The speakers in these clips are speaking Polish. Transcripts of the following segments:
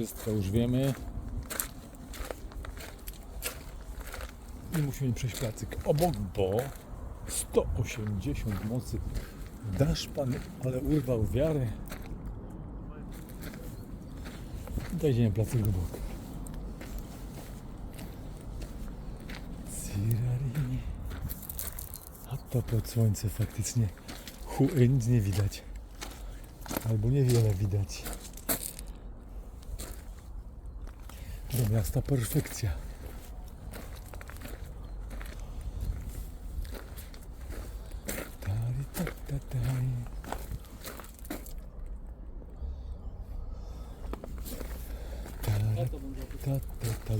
Wszystko już wiemy. I musimy przejść placyk obok, bo 180 mocy. Dasz pan, ale urwał wiarę. Dojdziemy placyk obok. Cirari. A to pod słońce faktycznie hu, nic nie widać. Albo niewiele widać. Do miasta perfekcja.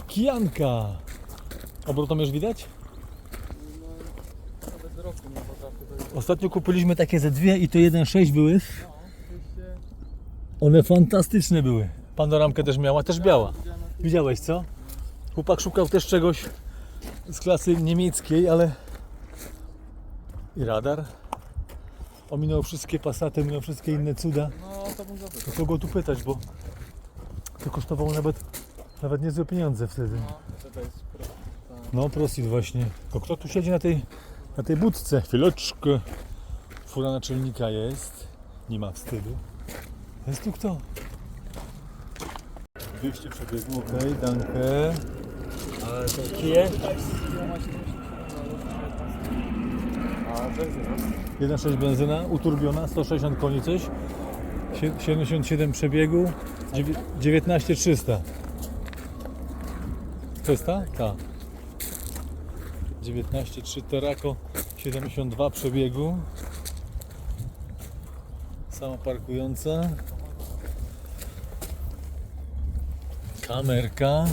Kijanka! Widać? Nie potrafię dojść. Ostatnio kupiliśmy takie ze dwie i to 1,6 były. One fantastyczne były. Panoramkę też miała, też biała. Widziałeś co? Chłopak szukał też czegoś z klasy niemieckiej, ale i radar. Ominął wszystkie pasaty, ominął wszystkie inne cuda. No to bym zapytał. Kogo tu pytać, bo to kosztowało nawet, nawet niezłe pieniądze wtedy. No, prosit właśnie. To kto tu siedzi na tej, na tej budce? Chwileczkę. Fura naczelnika jest. Nie ma wstydu. Jest tu kto? 200 przebiegło, okej, dankę. Ale to Kije? A benzyna? 1,6 benzyna, uturbiona, 160 koni coś. Sie- 77 przebiegu, dziewię- 19300. To jest ta? Ta. 19,3 Terraco, 72 przebiegu. Sama parkująca. Kamerka.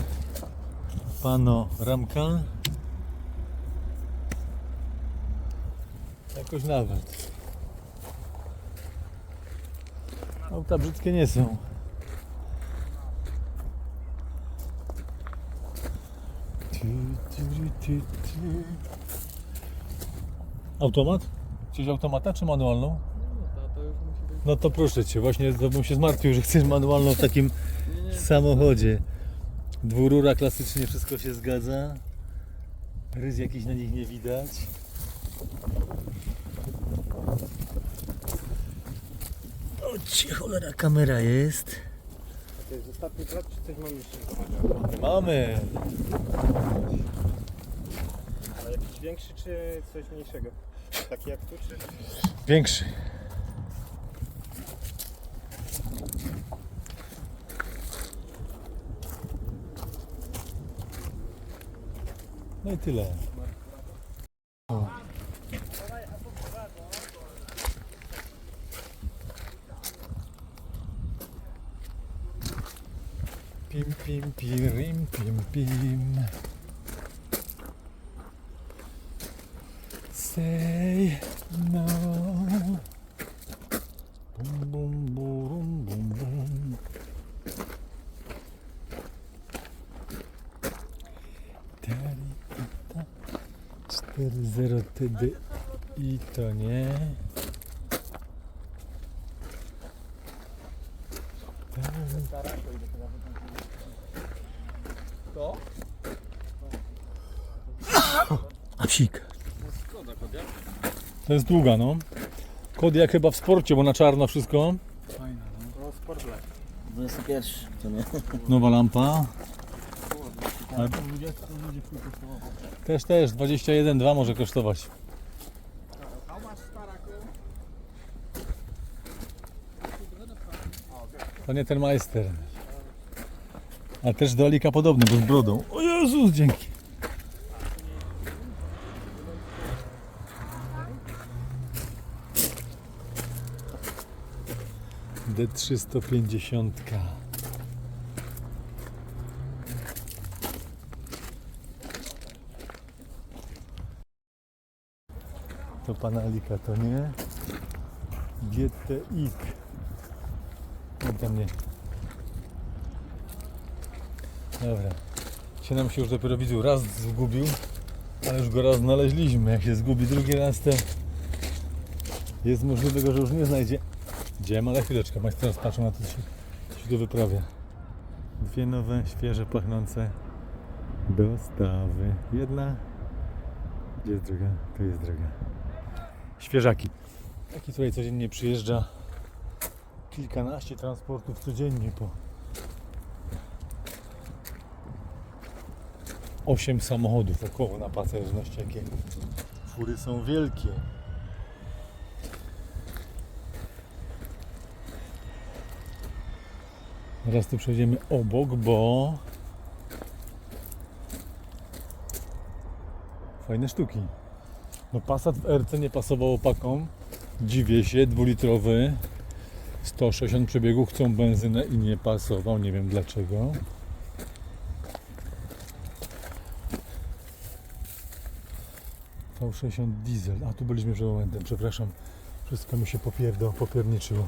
Panoramka. Jakoś nawet. Auta brzydkie nie są. Automat? Chcesz automata czy manualną? No to, to już musi być. No to proszę Cię, właśnie to bym się zmartwił, że chcesz manualną w takim samochodzie. Dwurura klasycznie wszystko się zgadza. Rys jakiś na nich nie widać. O cię cholera, kamera jest. To jest ostatni plac, czy coś mam jeszcze? Mamy. Ale jakiś większy, czy coś mniejszego? Taki jak tu, czy? Większy. No. Pim, pim, pim, pim. Say no. 4-0 TD i to nie. To? A psik. Skoda, kodia? To jest długa, no. Kod jak chyba w sporcie, bo na czarno wszystko. Fajna, no. No, sport life. 21, to nie? Nowa lampa. Ale 20 ludzie chuj kosztowało. też, też, 21,2 może kosztować. To nie ten majster. A też do Alika podobny, bo z brodą. O Jezus, dzięki. D350. To pana Alika to nie. GTX. No tam nie. Dobra. Się nam się już dopiero widział. Raz zgubił, ale już go raz znaleźliśmy. Jak się zgubi drugi raz, to jest możliwe, że już nie znajdzie. Idziemy, ale chwileczkę. Państwo teraz patrzą na to, co się, się tu wyprawia. Dwie nowe, świeże, pachnące dostawy. Jedna. Gdzie jest druga? Tu jest druga. Świeżaki. Taki tutaj codziennie przyjeżdża kilkanaście transportów codziennie po 8 samochodów około na pasażerności. Jakie fury są wielkie. Teraz tu przejdziemy obok, bo fajne sztuki. No Passat w RC nie pasował opakom. Dziwię się, dwulitrowy. 160 przebiegów, chcą benzynę i nie pasował, nie wiem dlaczego. V60 diesel, a tu byliśmy przed momentem, przepraszam. Wszystko mi się popierdo, popierniczyło.